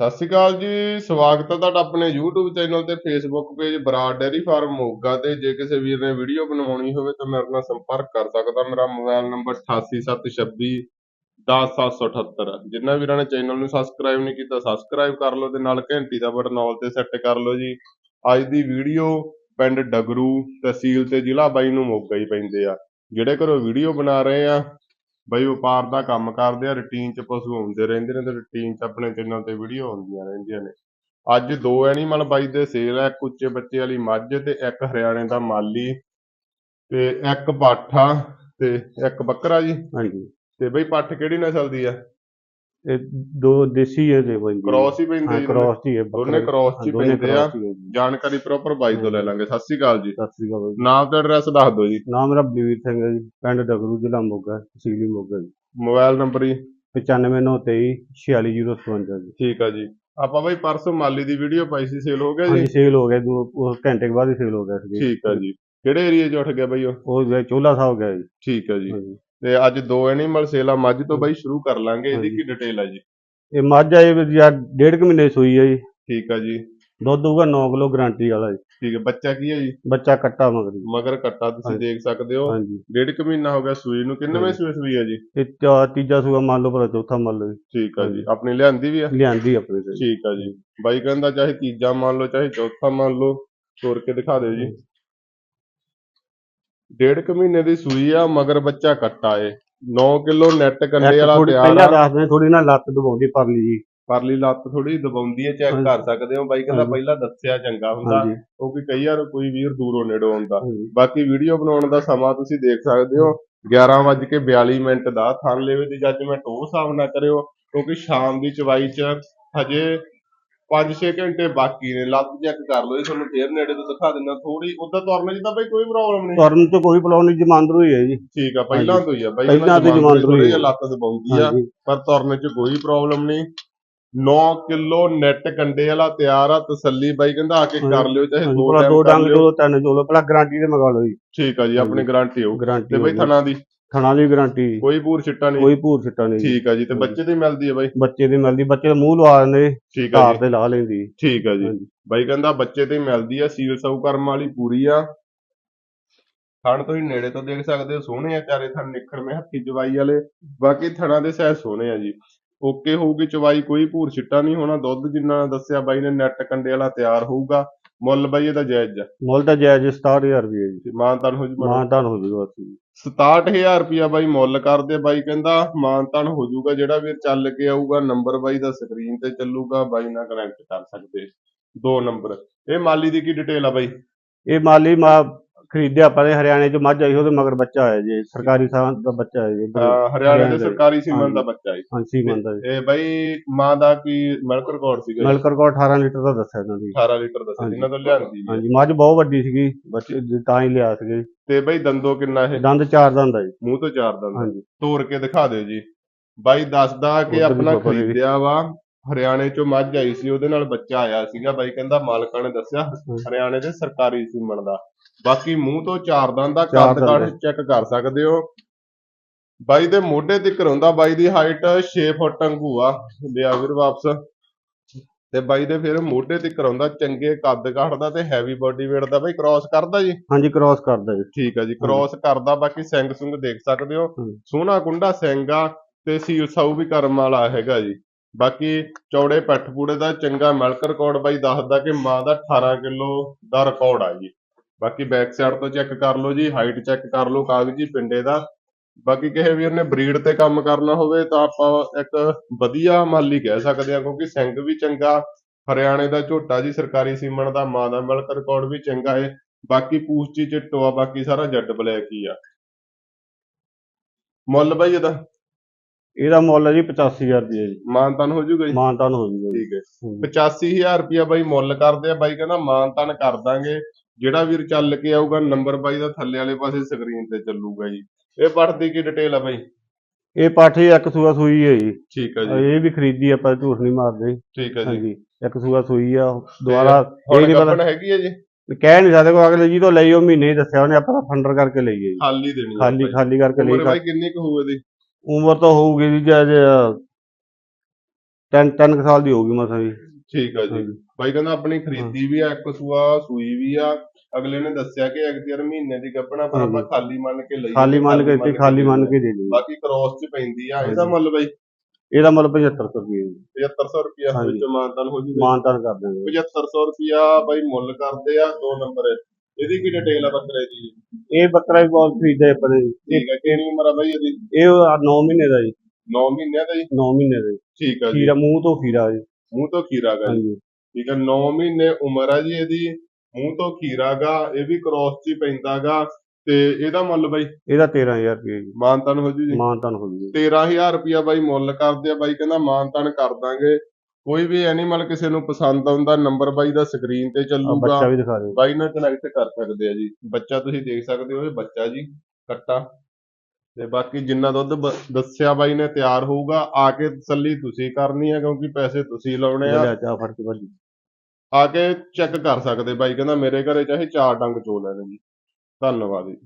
ਸਤਿ ਸ਼੍ਰੀ ਅਕਾਲ ਜੀ, ਸਵਾਗਤ ਹੈ ਤੁਹਾਡਾ ਆਪਣੇ YouTube ਚੈਨਲ ਤੇ Facebook page Brar dairy farm Moga ਤੇ। ਜੇ ਕਿਸੇ ਵੀਰ ਨੇ ਵੀਡੀਓ ਬਣਾਉਣੀ ਹੋਵੇ ਤਾਂ ਮੇਰੇ ਨਾਲ ਸੰਪਰਕ ਕਰ ਸਕਦਾ। ਮੇਰਾ ਮੋਬਾਈਲ ਨੰਬਰ 8876 10778 ਜਿਨ੍ਹਾਂ ਵੀਰਾਂ ਨੇ ਚੈਨਲ ਨੂੰ ਸਬਸਕ੍ਰਾਈਬ ਨਹੀਂ ਕੀਤਾ ਸਬਸਕ੍ਰਾਈਬ ਕਰ ਲਓ ਤੇ ਨਾਲ ਘੰਟੀ ਦਾ ਬਟਨ ਆਲ ਤੇ ਸੈੱਟ ਕਰ ਲਓ ਜੀ। ਅੱਜ ਦੀ ਵੀਡੀਓ ਪਿੰਡ ਡਗਰੂ ਤਹਿਸੀਲ ਤੇ ਜ਼ਿਲ੍ਹਾ ਬਾਈ ਨੂੰ ਮੋਗਾ ਹੀ ਪੈਂਦੇ ਆ। ਜਿਹੜੇ ਘਰੋਂ ਵੀਡੀਓ ਬਣਾ ਰਹੇ ਆ ਬਈ ਵਪਾਰ ਦਾ ਕੰਮ ਕਰਦੇ ਆ ਰੂਟੀਨ ਚ ਪਸ਼ੂ ਆਉਂਦੇ ਰਹਿੰਦੇ ਨੇ ਤੇ ਰੂਟੀਨ ਚ ਆਪਣੇ ਚੈਨਲ ਤੇ ਵੀਡੀਓ ਆਉਂਦੀਆਂ ਰਹਿੰਦੀਆਂ ਨੇ। ਅੱਜ ਦੋ ਐਨੀਮਲ ਬਾਈ ਦੇ ਸੇਲ ਆ ਇੱਕ ਉੱਚੇ ਬੱਚੇ ਵਾਲੀ ਮੱਝ ਤੇ ਇੱਕ ਹਰਿਆਣੇ ਦਾ ਮਾਲੀ ਤੇ ਇੱਕ ਪਾਠਾ ਤੇ ਇੱਕ ਬੱਕਰਾ ਜੀ। ਹਾਂਜੀ। ਤੇ ਬਈ ਪੱਠ ਕਿਹੜੀ ਨਸਲ ਦੀ ਆ? ਇਹ ਦੋ ਦੇਸੀ ਹੈ ਦੇ ਬਾਈ। ਕ੍ਰਾਸ ਹੀ ਪੈਂਦੇ ਹਾਂ ਜੀ ਕ੍ਰਾਸ ਹੀ ਹੈ ਦੋਨੇ ਕ੍ਰਾਸ ਚ ਹੀ ਦੋਨੇ ਪੈਂਦੇ ਆ। cross ਹੀ ਹੈ ਜੀ। ਜਾਣਕਾਰੀ ਪ੍ਰੋਪਰ ਬਾਈ ਤੋਂ ਲੈ ਲਾਂਗੇ। ਸਤਿ ਸ਼੍ਰੀ ਅਕਾਲ ਜੀ। ਸਤਿ ਸ੍ਰੀ ਅਕਾਲ ਜੀ। ਨਾਮ ਤੇ ਐਡਰੈਸ ਦੱਸ ਦਿਓ ਜੀ। ਨਾਮ ਮੇਰਾ ਬਲਵੀਰ ਸਿੰਘ ਹੈ ਜੀ ਪਿੰਡ ਡਗਰੂ ਜ਼ਿਲ੍ਹਾ ਮੋਗਾ ਤਹਿਸੀਲ ਮੋਗਾ ਜੀ। ਮੋਬਾਈਲ ਨੰਬਰ ਜੀ। 95923 46055 ਜੀ। ਠੀਕ ਆ ਜੀ। ਆਪਾਂ ਬਈ ਪਰਸੋਂ ਮਾਲੀ ਦੀ ਵੀਡੀਓ ਪਾਈ ਸੀ ਸੇਲ ਹੋ ਗਿਆ ਹਾਂਜੀ ਜੀ ਸੇਲ ਹੋ ਗਿਆ ਦੋ ਉਸ ਘੰਟੇ ਕੁ ਬਾਅਦ ਹੀ ਸੇਲ ਹੋ ਗਿਆ ਸੀ। ਠੀਕ ਆ ਜੀ। ਕਿਹੜੇ ਏਰੀਏ 'ਚ ਉੱਠ ਗਿਆ ਬਈ ਉਹ? ਉਹ ਜਿਹੜਾ ਚੋਲਾ ਸਾਹਿਬ ਗਿਆ ਜੀ। ਠੀਕ ਆ ਜੀ। ਹਾਂਜੀ। ਤੇ ਅੱਜ ਦੋ ਐਨੀਮਲ ਸੇਲ ਆ ਮੱਝ ਤੋਂ ਬਾਈ ਸ਼ੁਰੂ ਕਰ ਲਾਂਗੇ ਇਹਦੀ। ਕੀ ਡਿਟੇਲ ਆ ਜੀ? ਇਹ ਮੱਝ ਆਈ ਵੀ ਯਾਰ ਡੇਢ ਕੁ ਮਹੀਨੇ ਸੂਈ ਹੈ ਜੀ। ਠੀਕ ਆ ਜੀ। ਦੁੱਧ ਹੋਊਗਾ 9 ਕਿਲੋ ਗਾਰੰਟੀ ਵਾਲਾ ਜੀ। ਠੀਕ ਹੈ ਬੱਚਾ ਕੀ ਹੈ ਜੀ? ਬੱਚਾ ਕੱਟਾ ਮਗਰ ਜੀ। ਮਗਰ ਕੱਟਾ ਤੁਸੀਂ। ਦੇਖ ਸਕਦੇ ਹੋ। ਡੇਢ ਕੁ ਮਹੀਨਾ ਹੋ ਗਿਆ ਸੂਈ ਨੂੰ ਕਿੰਨਵੇਂ। ਸੂਏ ਸੂਈ ਆ ਜੀ? ਇਹ ਚਾ- ਤੀਜਾ ਸੂਆ ਮੰਨ ਲਓ ਪਰ ਚੌਥਾ ਮੰਨ ਲਓ ਜੀ। ਠੀਕ ਆ ਜੀ। ਆਪਣੀ ਲਿਆਂਦੀ ਵੀ ਆ? ਲਿਆਂਦੀ ਆਪਣੇ ਤੇ। ਠੀਕ ਆ ਜੀ। ਬਾਈ ਕਹਿੰਦਾ ਚਾਹੇ ਤੀਜਾ ਮੰਨ ਲਓ ਚਾਹੇ ਚੌਥਾ ਮੰਨ ਲਓ। ਤੋੜ ਕੇ ਦਿਖਾ ਦਿਓ ਜੀ। ਡੇਢ ਕੁ ਮਹੀਨੇ ਦੀ ਸੂਈ ਆ ਮਗਰ ਬੱਚਾ ਕੱਟਾ ਏ। 9 ਕਿਲੋ ਨੈਟ ਕੰਡੇ ਵਾਲਾ ਥੋੜੀ ਤਿਆਰ ਪਹਿਲਾਂ ਆ ਦੱਸਦੇ ਥੋੜੀ ਨਾ ਲੱਤ ਦਬਾਉਂਦੀ ਪਰਲੀ ਜੀ। ਪਰਲੀ ਲੱਤ ਥੋੜੀ ਦਬਾਉਂਦੀ ਹੈ ਚੈੱਕ ਕਰ ਸਕਦੇ ਹੋ ਬਾਈ ਕਹਿੰਦਾ ਹਾਂਜੀ। ਪਹਿਲਾਂ ਦੱਸਿਆ ਚੰਗਾ ਹੁੰਦਾ ਹਾਂਜੀ। ਕਿਉਂਕਿ ਕਈ ਵਾਰ ਕੋਈ ਵੀਰ ਦੂਰੋਂ ਨੇੜੋਂ ਆਉਂਦਾ। ਹਾਂਜੀ। ਬਾਕੀ ਵੀਡੀਓ ਬਣਾਉਣ ਦਾ ਸਮਾਂ ਤੁਸੀਂ ਦੇਖ ਸਕਦੇ ਹੋ 11:42 ਮਿੰਟ ਦਾ। ਥਣ ਲੈਵੇ ਦੀ ਜੱਜਮੈਂਟ ਉਹ ਹਿਸਾਬ ਨਾ ਕਰਿਓ ਕਿਉਂਕਿ ਸ਼ਾਮ ਦੀ ਚਵਾਈ 'ਚ ਹਜੇ 5-6 ਘੰਟੇ ਬਾਕੀ ਨੇ ਲੱਤ ਚੈੱਕ ਕਰ ਲਓ ਜੀ ਤੁਹਾਨੂੰ ਫੇਰ ਨੇੜੇ ਤੋਂ ਦਿਖਾ ਦਿੰਦਾ ਥੋੜੀ ਉਦਾਂ ਤੁਰਨ 'ਚ ਤਾਂ ਬਈ ਕੋਈ ਪ੍ਰੋਬਲਮ ਨਹੀਂ। ਤੁਰਨ ਚ ਕੋਈ ਪ੍ਰੋਬਲਮ ਨਹੀਂ ਜਮਾਂਦਰੂ ਹੀ ਹੈ ਜੀ। ਠੀਕ ਆ ਪਹਿਲਾਂ ਤੋਂ ਹੀ ਆ ਬਈ ਪਹਿਲਾਂ ਤੋਂ ਜਮਾਂਦਰੂ ਹੀ ਆ। ਲੱਤ ਦਬਾਉਂਦੀ ਆ ਪਰ ਤੁਰਨ 'ਚ ਕੋਈ ਪ੍ਰੋਬਲਮ ਨਹੀਂ। 9 ਕਿਲੋ ਨੈਟ ਕੰਡੇ ਵਾਲਾ ਤਿਆਰ ਆ ਤਸੱਲੀ ਬਾਈ ਕਹਿੰਦਾ ਆ ਕੇ ਕਰ। ਲਿਓ ਚਾਹੇ ਦੋ ਟਾਈਮ ਦੋ ਡੰਗ ਚੋਲੋ ਤਿੰਨ ਪਹਿਲਾਂ ਗਾਰੰਟੀ ਤੇ ਮੰਗਾ ਲਓ ਜੀ। ਠੀਕ ਆ ਜੀ ਆਪਣੀ। ਗਾਰੰਟੀ ਹੋਊ। ਗਾਰੰਟੀ ਤੇ ਬਈ ਥਣਾ ਦੀ। ਥਣਾ ਦੀ ਗਾਰੰਟੀ। ਕੋਈ ਪੂਰ ਛਿੱਟਾ ਨਹੀਂ। ਕੋਈ ਭੂਰ ਛਿੱਟਾ ਨਹੀਂ ਜੀ। ਠੀਕ ਆ ਜੀ ਤੇ। ਬੱਚੇ ਦੀ ਮਿਲਦੀ ਹੈ ਬਾਈ? ਬੱਚੇ ਦੀ ਮਿਲਦੀ ਬੱਚੇ ਦਾ ਮੂੰਹ ਲਵਾ ਦਿੰਦੇ ਠੀਕ ਆ ਜੀ। ਤੇ ਲਾ ਲੈਂਦੀ। ਠੀਕ ਆ ਜੀ। ਹਾਂਜੀ। ਬਾਈ ਕਹਿੰਦਾ ਬੱਚੇ ਤੇ ਮਿਲਦੀ ਆ ਸੀਲ ਸੌ ਕਰਮ ਵਾਲੀ ਪੂਰੀ ਆ। ਥਣ ਤੁਸੀਂ ਨੇੜੇ ਤੋਂ ਦੇਖ ਸਕਦੇ ਹੋ ਸੋਹਣੇ ਆ ਚਾਰੇ ਥਣ ਨਿਖਰਵੇਂ ਹੱਥੀ ਜਵਾਈ ਵਾਲੇ। ਬਾਕੀ ਥਣਾਂ ਦੇ ਸਾਈਜ਼ ਸੋਹਣੇ ਆ ਜੀ। ਓਕੇ ਹੋਊਗੀ ਚਵਾਈ ਕੋਈ ਭੂਰ ਛਿੱਟਾ ਨਹੀਂ ਹੋਣਾ। ਦੁੱਧ ਜਿੰਨਾ ਦੱਸਿਆ ਬਾਈ ਨੇ ਨੈਟ ਕੰਡੇ ਵਾਲਾ ਤਿਆਰ ਹੋਊਗਾ। ਮੁੱਲ ਬਾਈ ਇਹਦਾ ਜਾਇਜ਼ ਆ। ਮੁੱਲ ਤਾਂ ਜਾਇਜ਼ 67000 ਰੁਪਏ ਜੀ। ਮਾਨਤਾਨ ਹੋ ਜੂ ਮਾਨਤਾਨ ਹੋ ਜੂਗਾ ਅਸੀਂ 67000 ਰੁਪਿਆ ਬਾਈ ਮੁੱਲ ਕਰਦੇ ਬਾਈ ਕਹਿੰਦਾ ਮਾਨਤਾਨ ਹੋ ਜਾਊਗਾ ਜਿਹੜਾ ਵੀਰ ਚੱਲ ਕੇ ਆਊਗਾ ਨੰਬਰ ਬਾਈ ਦਾ ਸਕਰੀਨ ਤੇ ਚੱਲੂਗਾ ਬਾਈ ਨਾਲ ਕਨੈਕਟ ਕਰ ਸਕਦੇ। ਦੋ ਨੰਬਰ। ਇਹ ਮਾਲੀ ਦੀ ਕੀ ਡਿਟੇਲ ਆ ਬਾਈ? ਇਹ ਮਾਲੀ ਮਾ ਖਰੀਦਿਆ ਆਪਾਂ ਨੇ ਹਰਿਆਣੇ ਚ ਮੱਝ ਆਈ ਉਹਦੇ ਮਗਰ ਬੱਚਾ ਆਇਆ ਜੀ ਸਰਕਾਰੀ ਥਾਂ ਦਾ ਬੱਚਾ ਹੈ ਜੀ। ਅਹ ਹਰਿਆਣੇ ਦੇ। ਸਰਕਾਰੀ ਸੀਮਨ ਦਾ। ਬੱਚਾ ਹੈ ਹਾਂਜੀ ਮੰਦਾ ਜੀ ਇਹ ਬਾਈ ਮਾਂ ਦਾ ਕੀ ਮਿਲਕ ਰਿਕਾਰਡ ਸੀਗਾ ਜੀ? ਮਿਲਕਰ ਕੋ 18 ਲੀਟਰ ਦਾ ਦੱਸਿਆ ਇਹਨਾਂ ਦੀ 18 ਲੀਟਰ ਦਾ ਸੀ। ਇਹਨਾਂ ਤੋਂ ਲਿਆਂਦੀ ਹੈ। ਹਾਂਜੀ ਮੱਝ ਬਹੁਤ ਵੱਡੀ ਸੀਗੀ ਬੱਚੇ ਤਾਂ ਹੀ ਲਿਆ ਸੀਗੇ ਤੇ ਬਾਈ ਦੰਦੋ ਕਿੰਨਾ ਇਹ ਦੰਦ ਚਾਰ ਦੰਦ ਆ ਜੀ ਮੂੰਹ ਤੋਂ ਚਾਰ ਦੰਦ ਹਾਂਜੀ ਤੋੜ ਕੇ ਦਿਖਾ ਦਿਓ ਜੀ ਬਾਈ ਦੱਸਦਾ ਕਿ ਆਪਣਾ ਖਰੀਦਿਆ ਵਾ ਹਰਿਆਣੇ ਚੋਂ ਮੱਝ ਆਈ ਸੀ ਉਹਦੇ ਨਾਲ ਬੱਚਾ ਆਇਆ ਸੀਗਾ ਬਾਈ ਕਹਿੰਦਾ ਮਾਲਕਾਂ ਨੇ ਦੱਸਿਆ ਹਰਿਆਣੇ ਦੇ ਸਰਕਾਰੀ ਸੀਮਨ ਦਾ। ਬਾਕੀ ਮੂੰਹ ਤੋਂ ਚਾਰ ਦੰਦ ਦਾ ਕੱਦ ਕਾਠ ਚੈੱਕ ਕਰ ਸਕਦੇ ਹੋ। ਬਾਈ ਦੇ ਮੋਢੇ ਤੱਕ ਹੁੰਦਾ ਬਾਈ ਦੀ ਹਾਈਟ 6 ਫੁੱਟ ਅੰਗੂ ਆ ਲਿਆ ਵੀਰ ਵਾਪਸ। ਤੇ ਬਾਈ ਦੇ ਫਿਰ ਮੋਢੇ ਤੱਕ ਹੁੰਦਾ ਚੰਗੇ ਕੱਦ ਕਾਠ ਦਾ ਤੇ ਹੈਵੀ ਬਾਡੀ weight ਦਾ। ਬਾਈ ਕ੍ਰਾਸ ਕਰਦਾ ਜੀ? ਹਾਂਜੀ ਕ੍ਰਾਸ ਕਰਦਾ ਜੀ। ਠੀਕ ਆ ਜੀ ਕ੍ਰਾਸ ਕਰਦਾ ਬਾਕੀ ਸਿੰਘ ਸੁੰਗ ਦੇਖ ਸਕਦੇ ਹੋ। ਸੋਹਣਾ ਕੁੰਡਾ ਸਿੰਘ ਆ ਤੇ ਸੀਲ ਸਾਊ ਵੀ ਕਰਮ ਵਾਲਾ ਹੈਗਾ ਜੀ। ਬਾਕੀ ਚੌੜੇ ਪੱਠ ਪੂੜੇ ਦਾ ਚੰਗਾ ਮਿਲਕ ਰਿਕਾਰਡ ਬਾਈ ਦੱਸਦਾ ਕਿ ਮਾਂ ਦਾ 18 ਕਿਲੋ ਦਾ ਰਿਕਾਰਡ ਆ ਜੀ। ਬਾਕੀ ਬੈਕ ਸਾਈਡ ਤੋਂ ਚੈੱਕ ਕਰ ਲਓ ਜੀ ਹਾਈਟ ਚੈੱਕ ਕਰ ਲਓ ਕਾਗਜ਼ੀ ਪਿੰਡੇ ਦਾ। ਬਾਕੀ ਕਿਸੇ ਵੀਰ ਨੇ ਬਰੀਡ ਤੇ ਕੰਮ ਕਰਨਾ ਹੋਵੇ ਤਾਂ ਆਪਾਂ ਇੱਕ ਵਧੀਆ ਮਾਲੀ ਕਹਿ ਸਕਦੇ ਹਾਂ, ਕਿਉਂਕਿ ਸਿੰਘ ਵੀ ਚੰਗਾ, ਹਰਿਆਣੇ ਦਾ ਝੋਟਾ ਜੀ, ਸਰਕਾਰੀ ਸੀਮਣ ਦਾ, ਮਾਂ ਦਾ ਮਿਲਕ ਰਿਕਾਰਡ ਵੀ ਚੰਗਾ ਹੈ ਬਾਕੀ ਪੂਛ ਚ ਚਿੱਟੋ ਆ, ਬਾਕੀ ਸਾਰਾ ਜੈਡ ਬਲੈਕ ਹੀ ਆ। ਮੁੱਲ ਬਾਈ ਇਹਦਾ ਇਹਦਾ ਮੁੱਲ ਹੈ ਜੀ 85000 ਰੁਪਏ ਜੀ। ਮਾਨਤਨ ਹੋ ਜੂਗਾ ਜੀ? ਮਾਨਤਾਨ ਹੋ ਜੂਗਾ ਜੀ। ਠੀਕ ਹੈ। ਹਾਂਜੀ। 85000 ਰੁਪਿਆ ਬਾਈ ਮੁੱਲ ਕਰਦੇ ਆ ਬਾਈ ਕਹਿੰਦਾ ਮਾਨਤਨ ਕਰ ਦਾਂਗੇ। ਜਿਹੜਾ ਵੀਰ ਚੱਲ ਕੇ ਆਊਗਾ ਨੰਬਰ ਬਾਈ ਦਾ ਥੱਲੇ ਵਾਲੇ ਪਾਸੇ ਸਕਰੀਨ ਤੇ ਚੱਲੂਗਾ ਜੀ। ਇਹ ਪੜਦੀ ਕੀ ਡਿਟੇਲ ਆ ਬਾਈ? ਇਹ ਪਾਠੀ ਇੱਕ ਸੂਆ ਸੂਈ ਹੈ ਜੀ। ਠੀਕ ਆ ਜੀ। ਇਹ ਵੀ ਖਰੀਦੀ ਆਪਾਂ ਝੂਠ ਨਹੀਂ ਮਾਰਦੇ। ਠੀਕ ਆ ਜੀ। ਇੱਕ ਸੂਆ ਸੂਈ ਆ ਦੁਬਾਰਾ ਇਹ ਨਹੀਂ ਪਤਾ ਹੈਗੀ ਆ ਜੀ? ਕਹਿ ਨਹੀਂ ਸਕਦੇ ਕੋਈ ਅਗਲੇ ਜੀ ਤੋਂ ਲਈ ਉਹ ਮਹੀਨੇ ਹੀ ਦੱਸਿਆ ਉਹਨੇ ਆਪਾਂ ਫੰਡਰ ਕਰਕੇ ਲਈ ਹੈ ਜੀ। ਖਾਲੀ ਦੇਣੀ ਖਾਲੀ। ਖਾਲੀ ਕਰਕੇ ਲਈ ਬਾਈ ਕਿੰਨੀ ਕੁ ਹੋਊ ਇਹਦੀ? ਉਮਰ ਤਾਂ ਹੋਊਗੀ ਜੀ ਜੇ ਤਿੰਨ ਤਿੰਨ ਕੁ ਸਾਲ ਦੀ ਹੋਊਗੀ ਮਸਾਂ ਜੀ। ਠੀਕ ਆ ਜੀ। ਹਾਂਜੀ। ਬਾਈ ਕਹਿੰਦਾ ਆਪਣੀ ਖਰੀਦੀ ਵੀ ਆ ਇੱਕ ਸੂਆ ਸੂਈ ਵੀ ਆ। ਅਗਲੇ ਨੇ ਦੱਸਿਆ ਕਿ ਅਗਤੀਅਰ ਮਹੀਨੇ ਦੀ ਗੱਭਣਾ ਪਰ ਆਪਾਂ ਹਾਂਜੀ। ਖਾਲੀ ਮੰਨ ਕੇ ਲਈ ਖਾਲੀ ਮੰਨ ਕੇ ਤੇ ਖਾਲੀ ਮੰਨ ਕੇ ਦੇ ਦਿਓ ਬਾਕੀ ਕ੍ਰੋਸ ਚ ਪੈਂਦੀ ਆ ਇਹਦਾ ਹਾਂਜੀ। ਮੁੱਲ ਬਾਈ? ਇਹਦਾ ਮੁੱਲ 7500 ਰੁਪਏ ਜੀ। 7500 ਰੁਪਿਆ ਹਾਂਜੀ। ਵਿੱਚ ਮਾਨਤਨ ਹੋ ਜੂਗਾ। ਮਾਨਤਾਨ ਕਰ ਦਿਆਂਗੇ। 7500 ਰੁਪਿਆ ਬਾਈ ਮੁੱਲ ਕਰਦੇ ਆ ਦੋ ਨੰਬਰ ਇਹਦੀ ਕੀ ਡਿਟੇਲ ਆ ਬੱਕਰੇ ਦੀ? ਇਹ ਬੱਕਰਾ ਵੀ ਬਹੁਤ ਖਰੀਦਿਆ ਆਪਣੇ ਜੀ। ਠੀਕ ਆ ਕਿੰਨੀ ਉਮਰ ਆ ਬਾਈ ਇਹਦੀ? ਇਹ 9 ਮਹੀਨੇ ਦਾ ਜੀ। 9 ਮਹੀਨਿਆਂ ਦਾ ਜੀ? 9 ਮਹੀਨੇ ਦਾ ਜੀ। ਠੀਕ ਆ ਜੀ। ਖੀਰਾ ਮੂੰਹ ਤੋਂ ਖੀਰਾ ਜੀ। ਮੂੰਹ ਤੋਂ ਖੀਰਾ ਗਾ ਜੀ। ਹਾਂਜੀ। ਠੀਕ ਆ 9 ਮਹੀਨੇ ਉਮਰ ਆ ਜੀ ਇਹਦੀ। ਮੂੰਹ ਤੋਂ ਖੀਰਾ ਗਾ ਇਹ ਵੀ ਕ੍ਰੋਸ ਚ ਹੀ ਪੈਂਦਾ ਗਾ। ਤੇ ਇਹਦਾ ਮੁੱਲ ਬਾਈ? ਇਹਦਾ 13000 ਰੁਪਏ ਜੀ। ਮਾਨਤਨ ਹੋ ਜੂ ਜੀ? ਮਾਨਤਾਨ ਹੋ ਜੂਗੀ 13000 ਰੁਪਿਆ ਬਾਈ ਮੁੱਲ ਕਰਦੇ ਆ ਬਾਈ ਕਹਿੰਦਾ ਮਾਨਤਨ ਕਰ ਦਾਂਗੇ। ਕੋਈ ਵੀ ਐਨੀਮਲ ਕਿਸੇ ਨੂੰ ਪਸੰਦ ਆਉਂਦਾ ਨੰਬਰ ਬਾਈ ਦਾ ਸਕਰੀਨ ਤੇ ਚੱਲੂਗਾ। ਬੱਚਾ ਵੀ ਦਿਖਾ ਦਿਓ। ਬਾਈ ਨਾਲ ਕਨੈਕਟ ਕਰ ਸਕਦੇ ਆ ਜੀ। ਬੱਚਾ ਤੁਸੀਂ ਦੇਖ ਸਕਦੇ ਹੋ ਇਹ ਬੱਚਾ ਜੀ ਕੱਟਾ। ਤੇ ਬਾਕੀ ਜਿੰਨਾ ਦੁੱਧ ਦੱਸਿਆ ਬਾਈ ਨੇ ਤਿਆਰ ਹੋਊਗਾ ਆ ਕੇ ਤਸੱਲੀ ਤੁਸੀਂ ਕਰਨੀ ਆ ਕਿਉਂਕਿ ਪੈਸੇ ਤੁਸੀਂ ਲਾਉਣੇ ਆ। ਲਿਆ ਚਾਹ ਫੜ ਕੇ ਭਾਜੀ। ਆ ਕੇ ਚੈੱਕ ਕਰ ਸਕਦੇ ਬਾਈ ਕਹਿੰਦਾ ਮੇਰੇ ਘਰੇ ਚਾਹੇ ਚਾਰ ਡੰਗ ਚੋ ਲੈਣ ਜੀ। ਧੰਨਵਾਦ ਜੀ।